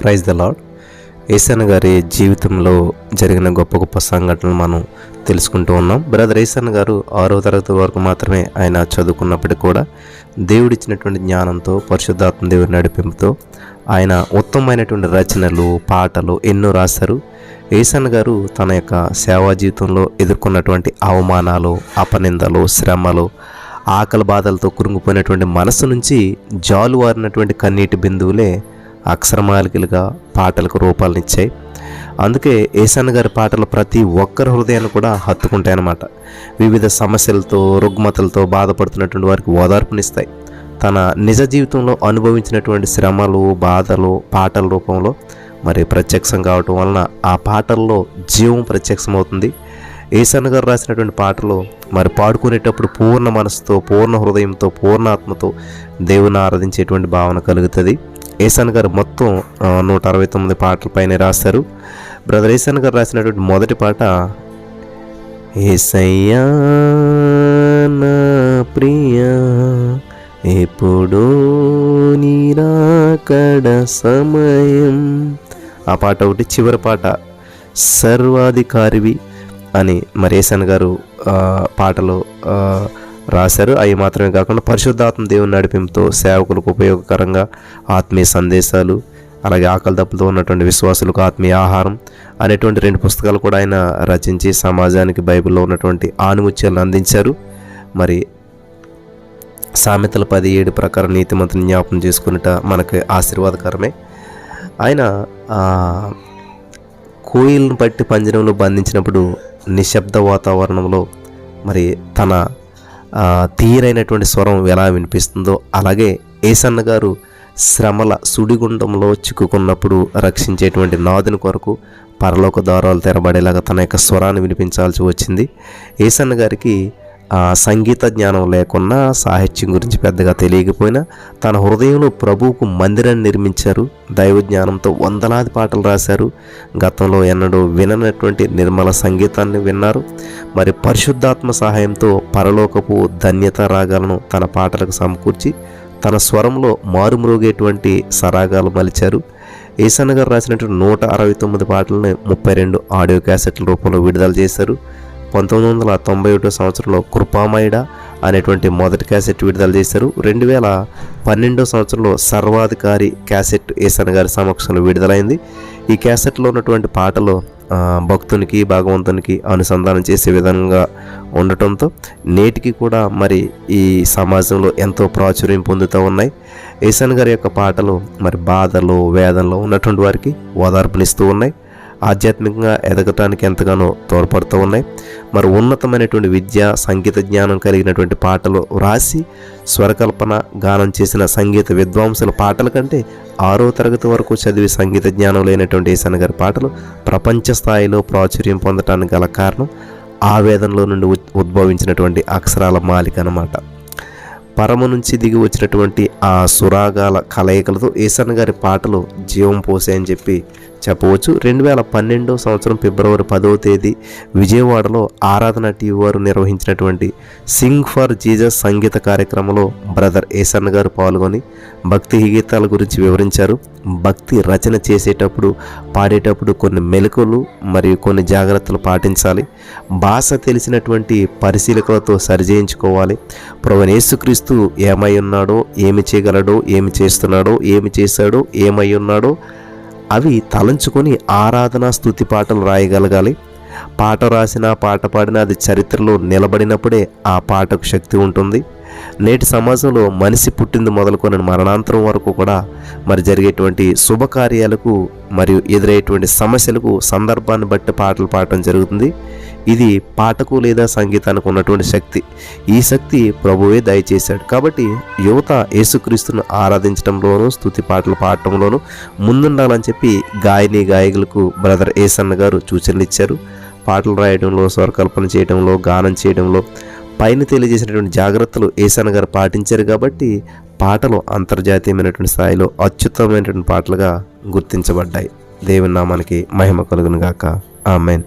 Praise the lord Yesanna గారి జీవితంలో జరిగిన గొప్ప గొప్ప సంఘటనలు మనం తెలుసుకుంటూ ఉన్నాం. బ్రదర్ ఏసన్న గారు ఆరో తరగతి వరకు మాత్రమే ఆయన చదువుకున్నప్పటికీ కూడా దేవుడిచ్చినటువంటి జ్ఞానంతో పరిశుద్ధాత్మ దేవుడి నడిపింపుతో ఆయన ఉత్తమమైనటువంటి రచనలు పాటలు ఎన్నో రాశారు. ఏసన్న గారు తన యొక్క సేవా జీవితంలో ఎదుర్కొన్నటువంటి అవమానాలు అపనిందలు శ్రమలు ఆకలి బాధలతో కురుంగిపోయినటువంటి మనసు నుంచి జాలువారినటువంటి కన్నీటి బిందువులే అక్షరమాలికలుగా పాటలకు రూపాలనిచ్చాయి అందుకే ఏసాన్ గారి పాటలు ప్రతి ఒక్కరి హృదయాన్ని కూడా హత్తుకుంటాయన్నమాట. వివిధ సమస్యలతో రుగ్మతలతో బాధపడుతున్నటువంటి వారికి ఓదార్పునిస్తాయి. తన నిజ జీవితంలో అనుభవించినటువంటి శ్రమలు బాధలు పాటల రూపంలో మరి ప్రత్యక్షం కావటం వలన ఆ పాటల్లో జీవం ప్రత్యక్షమవుతుంది. ఏసన్న గారు రాసినటువంటి పాటలు మరి పాడుకునేటప్పుడు పూర్ణ మనసుతో పూర్ణ హృదయంతో పూర్ణ ఆత్మతో దేవుని ఆరాధించేటువంటి భావన కలుగుతుంది. ఏసాన్ గారు మొత్తం నూట అరవై తొమ్మిది పాటల పైన రాశారు. బ్రదర్ ఏసాన్ గారు రాసినటువంటి మొదటి పాట ఏసయ్యా నా ప్రియ ఎప్పుడో నీరాకడ సమయం. ఆ పాట ఒకటి చివరి పాట సర్వాధికారివి అని మరేసన్ గారు పాటలో రాశారు. అవి మాత్రమే కాకుండా పరిశుద్ధాత్మ దేవుని నడిపింపుతో సేవకులకు ఉపయోగకరంగా ఆత్మీయ సందేశాలు అలాగే ఆకలి దప్పులతో ఉన్నటువంటి విశ్వాసులకు ఆత్మీయ ఆహారం అనేటువంటి రెండు పుస్తకాలు కూడా ఆయన రచించి సమాజానికి బైబిల్లో ఉన్నటువంటి ఆనుముత్యాలను అందించారు. మరి సామెతల పది ఏడు ప్రకారం నీతిమంతుని జ్ఞాపకం చేసుకున్నట మనకి ఆశీర్వాదకరమే. ఆయన కోయిల్ని పట్టి పంజరంలో బంధించినప్పుడు నిశ్శబ్ద వాతావరణంలో మరి తన తీరైనటువంటి స్వరం ఎలా వినిపిస్తుందో అలాగే ఏసన్న గారు శ్రమల సుడిగుండంలో చిక్కుకున్నప్పుడు రక్షించేటువంటి నాదుని కొరకు పరలోక ద్వారాలు తెరబడేలాగా తన యొక్క స్వరాన్ని వినిపించాల్సి వచ్చింది. ఏసన్న గారికి సంగీత జ్ఞానం లేకున్నా సాహిత్యం గురించి పెద్దగా తెలియకపోయినా తన హృదయంలో ప్రభువుకు మందిరాన్ని నిర్మించారు. దైవ జ్ఞానంతో వందలాది పాటలు రాశారు. గతంలో ఎన్నడూ విననటువంటి నిర్మల సంగీతాన్ని విన్నారు. మరి పరిశుద్ధాత్మ సహాయంతో పరలోకపు ధన్యత రాగాలను తన పాటలకు సమకూర్చి తన స్వరంలో మారుమ్రోగేటువంటి సరాగాలు మలిచారు. ఈశాన్ గారు రాసినటువంటి నూట అరవై తొమ్మిది పాటలను ముప్పై రెండు ఆడియో క్యాసెట్ల రూపంలో విడుదల చేశారు. పంతొమ్మిది వందల తొంభై ఒకటో సంవత్సరంలో కృపామయుడ అనేటువంటి మొదటి క్యాసెట్ విడుదల చేశారు. రెండు వేల పన్నెండో సంవత్సరంలో సర్వాధికారి క్యాసెట్ ఏసన్ గారి సమక్షంలో విడుదలైంది. ఈ క్యాసెట్లో ఉన్నటువంటి పాటలు భక్తునికి భగవంతునికి అనుసంధానం చేసే విధంగా ఉండటంతో నేటికి కూడా మరి ఈ సమాజంలో ఎంతో ప్రాచుర్యం పొందుతూ ఉన్నాయి. ఈశాన్ గారి యొక్క పాటలు మరి బాధలు వేదనలు ఉన్నటువంటి వారికి ఓదార్పునిస్తూ ఉన్నాయి. ఆధ్యాత్మికంగా ఎదగటానికి ఎంతగానో తోడ్పడుతూ ఉన్నాయి. మరి ఉన్నతమైనటువంటి విద్య సంగీత జ్ఞానం కలిగినటువంటి పాటలు రాసి స్వరకల్పన గానం చేసిన సంగీత విద్వాంసుల పాటల కంటే ఆరో తరగతి వరకు చదివి సంగీత జ్ఞానం లేనటువంటి ఈశాన్ గారి పాటలు ప్రపంచ స్థాయిలో ప్రాచుర్యం పొందటానికి గల కారణం ఆవేదనలో నుండి ఉద్- ఉద్భవించినటువంటి అక్షరాల మాలిక అన్నమాట. పరమ నుంచి దిగి వచ్చినటువంటి ఆ సురాగాల కలయికలతో ఈశాన్ గారి పాటలు జీవం పోసాయని చెప్పి చెప్పవచ్చు. రెండు వేల పన్నెండో సంవత్సరం ఫిబ్రవరి పదవ తేదీ విజయవాడలో ఆరాధన టీవీ వారు నిర్వహించినటువంటి సింగ్ ఫర్ జీజస్ సంగీత కార్యక్రమంలో బ్రదర్ ఏసన్న గారు పాల్గొని భక్తి గీతాల గురించి వివరించారు. భక్తి రచన చేసేటప్పుడు పాడేటప్పుడు కొన్ని మెలకులు మరియు కొన్ని జాగ్రత్తలు పాటించాలి. భాష తెలిసినటువంటి పరిశీలకులతో సరిచేయించుకోవాలి. ప్రవణ యేసుక్రీస్తు ఏమై ఉన్నాడో ఏమి చేయగలడో ఏమి చేస్తున్నాడో ఏమి చేశాడో ఏమై ఉన్నాడో అవి తలంచుకొని ఆరాధన స్తుతి పాటలు రాయగలగాలి. పాట రాసిన పాట పాడిన అది చరిత్రలో నిలబడినప్పుడే ఆ పాటకు శక్తి ఉంటుంది. నేటి సమాజంలో మనిషి పుట్టింది మొదలుకొని మరణాంతరం వరకు కూడా మరి జరిగేటువంటి శుభకార్యాలకు మరియు ఎదురయ్యేటువంటి సమస్యలకు సందర్భాన్ని బట్టి పాటలు పాడటం జరుగుతుంది. ఇది పాటకు లేదా సంగీతానికి ఉన్నటువంటి శక్తి. ఈ శక్తి ప్రభువే దయచేశాడు. కాబట్టి యువత యేసుక్రీస్తును ఆరాధించడంలోనూ స్తుతి పాటలు పాడటంలోనూ ముందుండాలని చెప్పి గాయని గాయకులకు బ్రదర్ ఏసన్న గారు సూచనలు ఇచ్చారు పాటలు రాయడంలో స్వరకల్పన చేయడంలో గానం చేయడంలో పైన తెలియజేసినటువంటి జాగ్రత్తలు ఈశాన్ గారు పాటించారు కాబట్టి పాటలు అంతర్జాతీయమైనటువంటి స్థాయిలో అత్యుత్తమైనటువంటి పాటలుగా గుర్తించబడ్డాయి. దేవుని నామానికి మహిమ కలుగునుగాక. ఆమెన్.